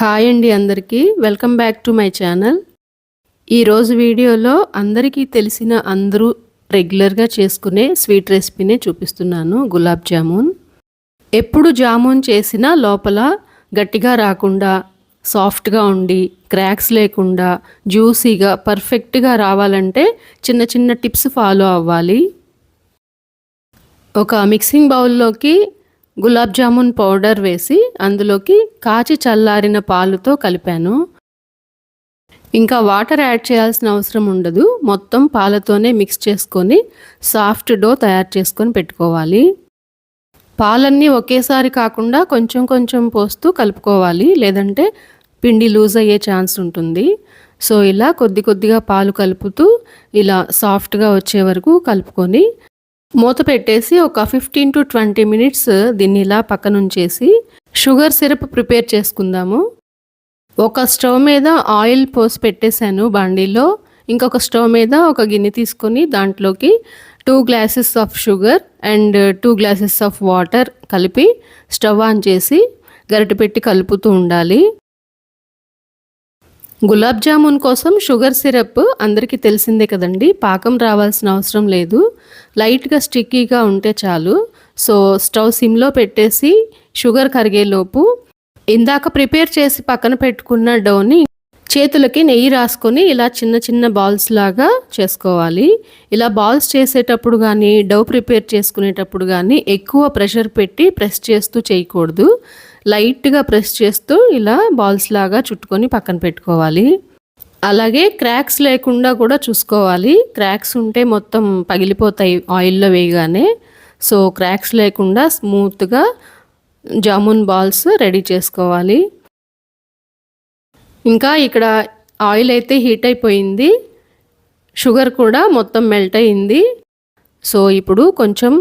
Hi అండి అందరికీ. Welcome back to my channel. ఈరోజు వీడియోలో అందరికీ తెలిసిన అందరూ రెగ్యులర్గా చేసుకునే స్వీట్ రెసిపీనే చూపిస్తున్నాను. గులాబ్ జామున్. ఎప్పుడు జామున్ చేసినా లోపల గట్టిగా రాకుండా సాఫ్ట్గా ఉండి క్రాక్స్ లేకుండా జ్యూసీగా పర్ఫెక్ట్గా రావాలంటే చిన్న చిన్న టిప్స్ ఫాలో అవ్వాలి. ఒక మిక్సింగ్ బౌల్లోకి గులాబ్ జామున్ పౌడర్ వేసి అందులోకి కాచి చల్లారిన పాలుతో కలిపాను. ఇంకా వాటర్ యాడ్ చేయాల్సిన అవసరం ఉండదు. మొత్తం పాలతోనే మిక్స్ చేసుకొని సాఫ్ట్ డో తయారు చేసుకొని పెట్టుకోవాలి. పాలన్నీ ఒకేసారి కాకుండా కొంచెం కొంచెం పోస్తూ కలుపుకోవాలి. లేదంటే పిండి లూజ్ అయ్యే ఛాన్స్ ఉంటుంది. సో ఇలా కొద్ది కొద్దిగా పాలు కలుపుతూ ఇలా సాఫ్ట్గా వచ్చే వరకు కలుపుకొని మూత పెట్టేసి ఒక ఫిఫ్టీన్ టు ట్వంటీ మినిట్స్ దీన్ని ఇలా పక్కనుంచేసి షుగర్ సిరప్ ప్రిపేర్ చేసుకుందాము. ఒక స్టవ్ మీద ఆయిల్ పోసి పెట్టేశాను బాండీలో. ఇంకొక స్టవ్ మీద ఒక గిన్నె తీసుకొని దాంట్లోకి two glasses of sugar and two glasses of water కలిపి స్టవ్ ఆన్ చేసి గరిటె పెట్టి కలుపుతూ ఉండాలి. గులాబ్ జామున్ కోసం షుగర్ సిరప్ అందరికీ తెలిసిందే కదండి. పాకం రావాల్సిన అవసరం లేదు. లైట్గా స్టిక్కీగా ఉంటే చాలు. సో స్టవ్ సిమ్లో పెట్టేసి షుగర్ కరిగేలోపు ఇందాక ప్రిపేర్ చేసి పక్కన పెట్టుకున్న డోని చేతులకి నెయ్యి రాసుకొని ఇలా చిన్న చిన్న బాల్స్ లాగా చేసుకోవాలి. ఇలా బాల్స్ చేసేటప్పుడు కానీ డవ్ ప్రిపేర్ చేసుకునేటప్పుడు కానీ ఎక్కువ ప్రెషర్ పెట్టి ప్రెస్ చేస్తూ చేయకూడదు. లైట్గా ప్రెస్ చేస్తూ ఇలా బాల్స్ లాగా చుట్టుకొని పక్కన పెట్టుకోవాలి. అలాగే క్రాక్స్ లేకుండా కూడా చూసుకోవాలి. క్రాక్స్ ఉంటే మొత్తం పగిలిపోతాయి ఆయిల్లో వేయగానే. సో క్రాక్స్ లేకుండా స్మూత్గా జామున్ బాల్స్ రెడీ చేసుకోవాలి. ఇంకా ఇక్కడ ఆయిల్ అయితే హీట్ అయిపోయింది. షుగర్ కూడా మొత్తం మెల్ట్ అయింది. సో ఇప్పుడు కొంచెం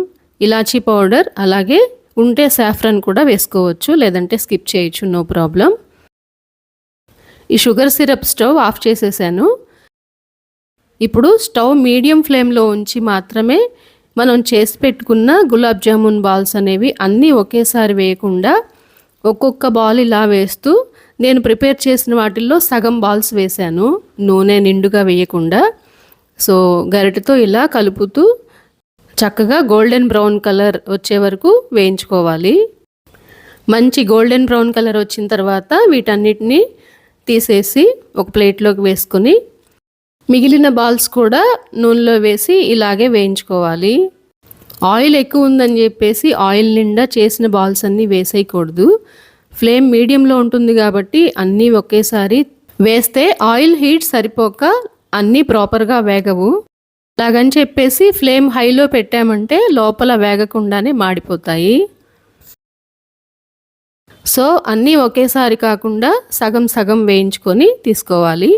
ఇలాచీ పౌడర్ అలాగే ఉంటే సాఫ్రన్ కూడా వేసుకోవచ్చు లేదంటే స్కిప్ చేయొచ్చు నో ప్రాబ్లం ఈ షుగర్ సిరప్ స్టవ్ ఆఫ్ చేసేసాను. ఇప్పుడు స్టవ్ మీడియం ఫ్లేమ్లో ఉంచి మాత్రమే మనం చేసి పెట్టుకున్న గులాబ్ జామున్ బాల్స్ అనేవి అన్నీ ఒకేసారి వేయకుండా ఒక్కొక్క బాల్ ఇలా వేస్తూ నేను ప్రిపేర్ చేసిన వాటిల్లో సగం బాల్స్ వేశాను. నూనె నిండుగా వేయకుండా. సో గరిటతో ఇలా కలుపుతూ చక్కగా గోల్డెన్ బ్రౌన్ కలర్ వచ్చే వరకు వేయించుకోవాలి. మంచి గోల్డెన్ బ్రౌన్ కలర్ వచ్చిన తర్వాత వీటన్నిటిని తీసేసి ఒక ప్లేట్లోకి వేసుకొని మిగిలిన బాల్స్ కూడా నూనెలో వేసి ఇలాగే వేయించుకోవాలి. ఆయిల్ ఎక్కువ ఉందని చెప్పేసి ఆయిల్ నిండా చేసిన బాల్స్ అన్నీ వేసేయకూడదు. ఫ్లేమ్ మీడియంలో ఉంటుంది కాబట్టి అన్నీ ఒకేసారి వేస్తే ఆయిల్ హీట్ సరిపోక అన్నీ ప్రాపర్గా వేగవు. అలాగని చెప్పేసి ఫ్లేమ్ హైలో పెట్టామంటే లోపల వేగకుండానే మాడిపోతాయి. సో అన్నీ ఒకేసారి కాకుండా సగం సగం వేయించుకొని తీసుకోవాలి.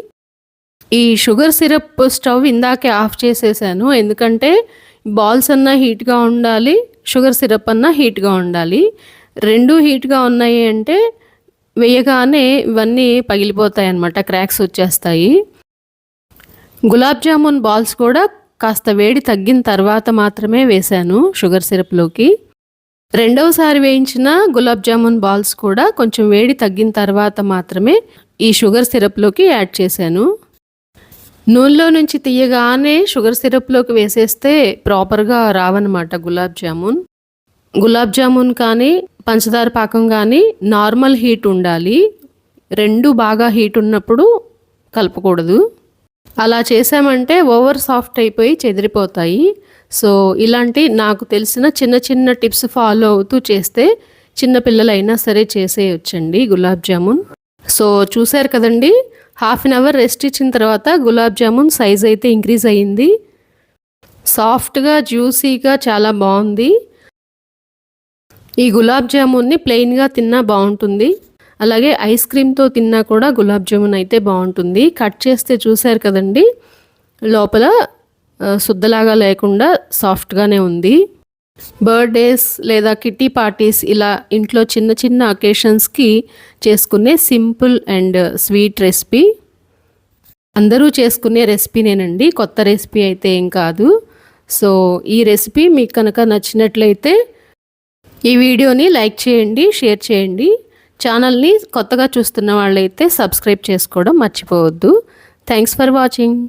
ఈ షుగర్ సిరప్ స్టవ్ ఇందాకే ఆఫ్ చేసేసాను. ఎందుకంటే బాల్స్ అన్నా హీట్గా ఉండాలి షుగర్ సిరప్ అన్నా హీట్గా ఉండాలి. రెండు హీట్గా ఉన్నాయి అంటే వేయగానే ఇవన్నీ పగిలిపోతాయి అన్నమాట క్రాక్స్ వచ్చేస్తాయి. గులాబ్ జామున్ బాల్స్ కూడా కాస్త వేడి తగ్గిన తర్వాత మాత్రమే వేశాను షుగర్ సిరప్లోకి. రెండవసారి వేయించిన గులాబ్ జామున్ బాల్స్ కూడా కొంచెం వేడి తగ్గిన తర్వాత మాత్రమే ఈ షుగర్ సిరప్లోకి యాడ్ చేశాను. నూనెలో నుంచి తీయగానే షుగర్ సిరప్లోకి వేసేస్తే ప్రాపర్గా రావన్నమాట గులాబ్ జామున్. గులాబ్ జామున్ కానీ పంచదార పాకం కానీ నార్మల్ హీట్ ఉండాలి. రెండు బాగా హీట్ ఉన్నప్పుడు కలపకూడదు. అలా చేసామంటే ఓవర్ సాఫ్ట్ అయిపోయి చెదిరిపోతాయి. సో ఇలాంటి నాకు తెలిసిన చిన్న చిన్న టిప్స్ ఫాలో అవుతూ చేస్తే చిన్నపిల్లలైనా సరే చేసేయొచ్చండి గులాబ్ జామున్. సో చూసారు కదండి హాఫ్ అన్ అవర్ రెస్ట్ ఇచ్చిన తర్వాత గులాబ్ జామున్ సైజ్ అయితే ఇంక్రీజ్ అయ్యింది. సాఫ్ట్గా జ్యూసీగా చాలా బాగుంది. ఈ గులాబ్ జామున్ని ప్లెయిన్గా తిన్నా బాగుంటుంది. అలాగే ఐస్ క్రీమ్తో తిన్నా కూడా గులాబ్ జామున్ అయితే బాగుంటుంది. కట్ చేస్తే చూసారు కదండి? లోపల శుద్ధలాగా లేకుండా సాఫ్ట్గానే ఉంది. బర్త్డేస్ లేదా కిట్టి పార్టీస్ ఇలా ఇంట్లో చిన్న చిన్న అకేషన్స్కి చేసుకునే సింపుల్ అండ్ స్వీట్ రెసిపీ. అందరూ చేసుకునే రెసిపీనేనండి కొత్త రెసిపీ అయితే ఏం కాదు. సో ఈ రెసిపీ మీకు కనుక నచ్చినట్లయితే ఈ వీడియోని లైక్ చేయండి షేర్ చేయండి. ఛానల్ని కొత్తగా చూస్తున్న వాళ్ళైతే సబ్స్క్రైబ్ చేసుకోవడం మర్చిపోవద్దు. Thanks for watching